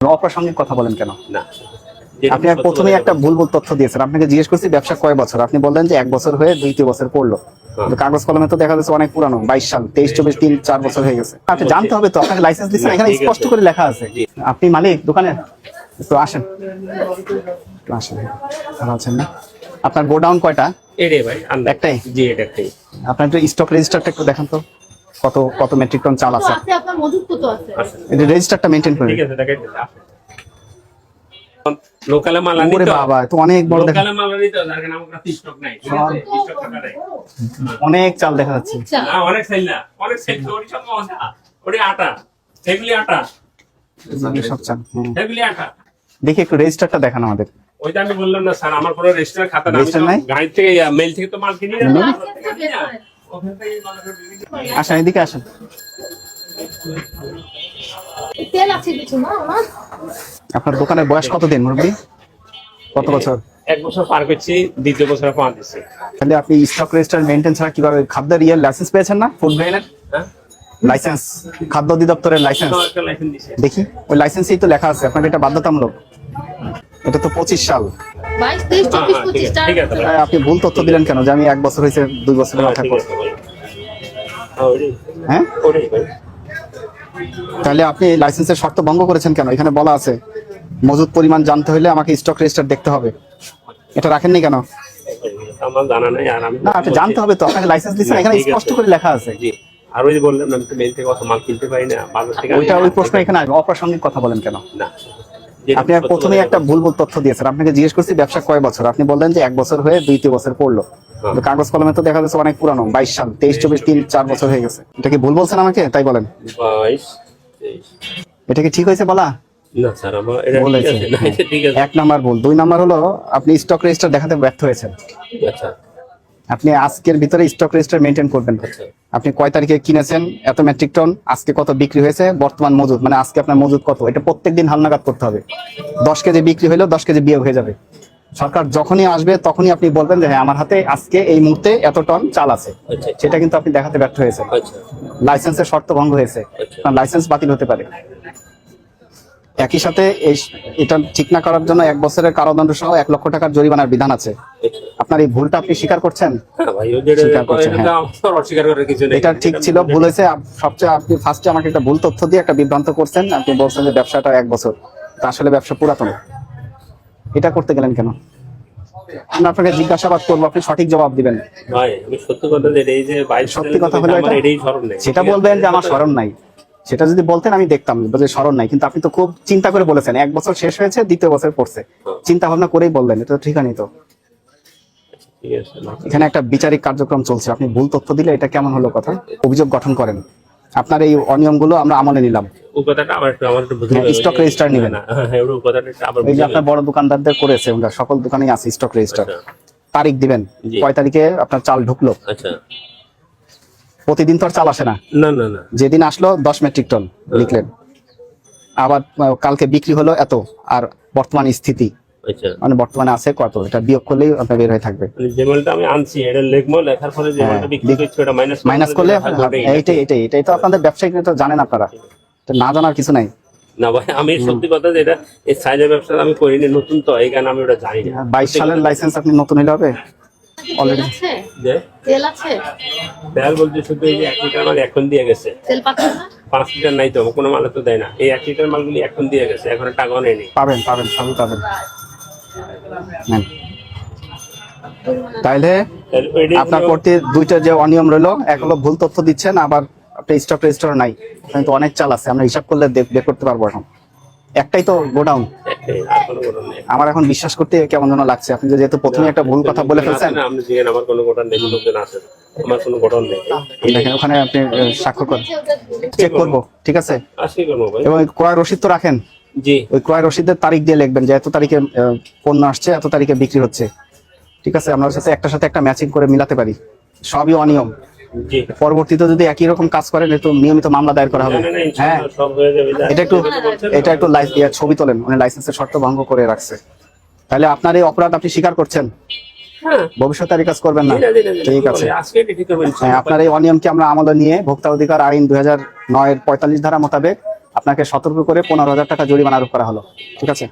অপ্রাসঙ্গিক কথা বলেন কেন? না। আপনি কথা একটা ভুল ভুল তথ্য দিয়েছেন। আপনাকে জিজ্ঞেস করছি ব্যবসা কয় বছর? আপনি বললেন যে এক বছর হয়ে দ্বিতীয় বছর পড়ল। কাগজ কলমে তো দেখা যাচ্ছে অনেক পুরানো বাইশ সাল তেইশ চব্বিশ তিন চার বছর হয়ে গেছে। আপনি জানতে হবে তো আপনাকে লাইসেন্স দিচ্ছেন এখানে স্পষ্ট করে লেখা আছে। আপনি মালিক দোকানে? তো আসেন। আসেন ভালো আছেন না? আপনার গোডাউন কয়টা। একটাই? জি এটা একটাই। আপনার স্টক রেজিস্টারটা একটু দেখান তো। কত কত মেট্রিক টন চাল আছে? আছে? আপনার মজুদ তো আছে? এটা রেজিস্টারটা মেনটেন করে ঠিক আছে লোকালে মাল আনি ওরে তো। বাবা তো অনেক বড় দেখা লোকালে মাল আনি তো যার কারণে আমার কাছে স্টক নাই। স্টক টাকা নাই অনেক চাল দেখা যাচ্ছে। না অনেক সেল না। অনেক ওরি সব মজা। ওরি আটা। সেগুলি আটা। সব চাল। সেগুলি আটা। দেখি একটু রেজিস্টারটা দেখান আমাদের। ওইটা আমি বললাম না স্যার আমার কোনো রেস্টুরেন্ট খাতা না। আমি নাই? গাড়ি থেকে মেল থেকে তো মাল কিনি না। আসেন এদিকে আসেন। তেল আছে কিছু না আমার? আপনার দোকানের বয়স কতদিন মুরব্বী? কত বছর? এক বছর পার করছি দ্বিতীয় বছর দিচ্ছে। তাহলে আপনি স্টক রেজিস্টার মেনটেন ছাড়া কীভাবে খাদ্যের ইয়ে লাইসেন্স পেয়েছেন না? ফুড গ্রেনের হ্যাঁ? লাইসেন্স খাদ্য অধিদপ্তরের লাইসেন্স দেখি ওই লাইসেন্সেই তো লেখা আছে আপনার এটা বাধ্যতামূলক। এটা তো পঁচিশ সাল। হ্যাঁ, হ্যাঁ, আপনি ভুল তথ্য দিলেন কেন? যে আমি এক বছর হয়েছে দুই হ্যাঁ, মাথায় আছে ভাই। হ্যাঁ। হ্যাঁ। তাহলে আপনি লাইসেন্সের শর্ত ভঙ্গ করেছেন কেন? এখানে বলা আছে মজুদ পরিমাণ জানতে হলে আমাকে স্টক রেজিস্টার দেখতে হবে। এটা রাখেননি কেন? আমার জানা নাই আর আমি না আপনি জানতে হবে তো। আপনাকে লাইসেন্স দিচ্ছেন এখানে স্পষ্ট করে লেখা আছে। জি। আর ওই যে বললাম না, আমি তো মেল থেকে অত মাল কিনতে পারি না বাজার থেকে ওইটা ওই প্রশ্ন এখানে আসবে। অপ্রাসঙ্গিক কথা বলেন কেন? না। আপনি সত্য প্রথমেই একটা ভুল ভুল তথ্য দিয়েছেন। আপনাকে জিজ্ঞেস করছি ব্যবসা কয় বছর? আপনি বললেন যে এক বছর হয়ে দ্বিতীয় বছর পড়ল। হ্যাঁ। কাগজ কলমে তো দেখা যাচ্ছে অনেক পুরানো বাইশ সাল তেইশ চব্বিশ তিন চার বছর হয়ে গেছে। এটা কি ভুল বলছেন আমাকে? তাই বলেন। এটা কি ঠিক হয়েছে বলা? এক নাম্বার ভুল। দুই নাম্বার হলো আপনি স্টক রেজিস্টার দেখাতে ব্যর্থ হয়েছেন। আচ্ছা। আপনি আজকের ভিতরে স্টক রেজিস্টার মেনটেন করবেন আচ্ছা। আপনি কয় তারিখে কিনেছেন? এত মেট্রিক টন আজকে কত বিক্রি হয়েছে? বর্তমান মজুদ মানে আজকে আপনার মজুদ কত? এটা প্রত্যেকদিন হালনাগাদ করতে হবে। দশ কেজি বিক্রি হলেও দশ কেজি বিয়ে হয়ে যাবে। সরকার যখনই আসবে তখনই আপনি বলবেন যে হ্যাঁ আমার হাতে আজকে এই মুহূর্তে এত টন চাল আছে। আচ্ছা সেটা কিন্তু আপনি দেখাতে ব্যর্থ হয়েছেন। আচ্ছা। লাইসেন্সের শর্ত ভঙ্গ হয়েছে। আচ্ছা। আপনার লাইসেন্স বাতিল হতে পারে। একই সাথে এই এটা ঠিক না করার জন্য এক বছরের কারাদণ্ড সহ এক লক্ষ টাকার জরিমানার বিধান আছে। আচ্ছা। আপনার এই ভুলটা আপনি স্বীকার করছেন? হ্যাঁ স্বীকার করছেন, এটা ঠিক ছিল ভুল হয়েছে। সবচেয়ে আপনি ফার্স্টে আমাকে একটা ভুল তথ্য দিয়ে একটা বিভ্রান্ত করছেন। আপনি বলছেন যে ব্যবসাটা এক বছর। তা আসলে ব্যবসা পুরাতন। এটা করতে গেলেন কেন? আমি আপনাকে জিজ্ঞাসাবাদ করব আপনি সঠিক জবাব দিবেন। ভাই আমি সত্যি কথা এই যে সত্যি হলো সেটা বলবেন যে আমার স্মরণ নাই। সেটা যদি বলতেন আমি দেখতাম যে স্মরণ নাই। কিন্তু আপনি তো খুব চিন্তা করে বলেছেন এক বছর শেষ হয়েছে দ্বিতীয় বছর পড়ছে। চিন্তা ভাবনা করেই বললেন এটা তো ঠিকানি তো। এখানে একটা বিচারিক কার্যক্রম চলছে। আপনি ভুল তথ্য দিলে এটা কেমন হলো কথা? অভিযোগ গঠন করেন। আপনার এই অনিয়মগুলো আমরা আমলে নিলাম। stock register নিবেন। এই যে আপনার বড় দোকানদারদের করেছে ওরা সকল দোকানেই আছে স্টক রেজিস্টার আচ্ছা, তারিখ দিবেন। কয় তারিখে আপনার চাল ঢুকলো? আচ্ছা। প্রতিদিন তো আর চাল আসে না। না না না। যেদিন আসলো দশ মেট্রিক টন লিখলেন। আবার কালকে বিক্রি হলো এত আর বর্তমান স্থিতি। মানে বর্তমানে আছে কত? এটা বিয়োগ করলেই আপনার বের হয়ে থাকবে। যে মালটা আমি আনছি এটা লেখবো লেখার পরে যে হ্যাঁ, মালটা বিক্রি করছি ওটা মাইনাস মাইনাস করলে এইটাই এটাই এটাই তো আপনাদের ব্যবসায়িক তো জানেন আপনারা। এটা না জানার কিছু নাই। না ভাই আমি সত্যি কথা যে এটা এই সাইজের ব্যবসা আমি করিনি নতুন তো এই কারণে আমি ওটা জানি না। বাইশ সালের লাইসেন্স আপনি নতুন হলে হবে? তেল Already. আছে? যে? তেল আছে? তেল বলতে শুধু এই এক লিটার মাল এখন দিয়ে গেছে। তেল পাচ্ছেন না? পাঁচ লিটার নাই তো কোনো মাল তো দেয় না। এই এক লিটার মালগুলি এখন দিয়ে গেছে এখন টাকাও নেয়নি। পাবেন পাবেন সবই পাবেন। তাইলে আপনার প্রতি দুইটা যে অনিয়ম রইল এক হলো ভুল তথ্য দিচ্ছেন আবার স্টক রেজিস্টার নাই। কিন্তু অনেক চাল আছে আমরা হিসাব করলে বের করতে পারব এখন। একটাই তো গোডাউন। আমার এখন বিশ্বাস করতে কেমন যেন লাগছে। আপনি যেহেতু প্রথমে একটা ভুল কথা বলে ফেলছেন। আমার কোনো গোডাউন নেই লোকজন আছে। আমার কোনো গোডাউন নেই। দেখেন ওখানে আপনি স্বাক্ষর করেন চেক করব ঠিক আছে? আসি করব এবং ক্রয় রসিদ তো রাখেন। জি। ওই ক্রয় রসিদের তারিখ দিয়ে লিখবেন যে এত তারিখে পণ্য আসছে এত তারিখে বিক্রি হচ্ছে। ঠিক আছে? আমরা সাথে একটার সাথে একটা ম্যাচিং করে মিলাতে পারি। সবই অনিয়ম। পরবর্তীতে যদি একই রকম কাজ করেন একটু নিয়মিত মামলা দায়ের করা হবে। হ্যাঁ। এটা একটু এটা একটু ছবি তোলেন। মানে লাইসেন্সের শর্ত ভঙ্গ করে রাখছে। তাহলে আপনার এই অপরাধ আপনি স্বীকার করছেন? হ্যাঁ। ভবিষ্যতে আর কাজ করবেন না? ঠিক আছে। আজকে ঠিক করবেন হ্যাঁ আপনার এই অনিয়মকে আমরা আমলে নিয়ে ভোক্তা অধিকার আইন দুই হাজার নয়ের পঁয়তাল্লিশ ধারা মোতাবেক আপনাকে সতর্ক করে পনেরো হাজার টাকা জরিমানা আরোপ করা হলো। ঠিক আছে?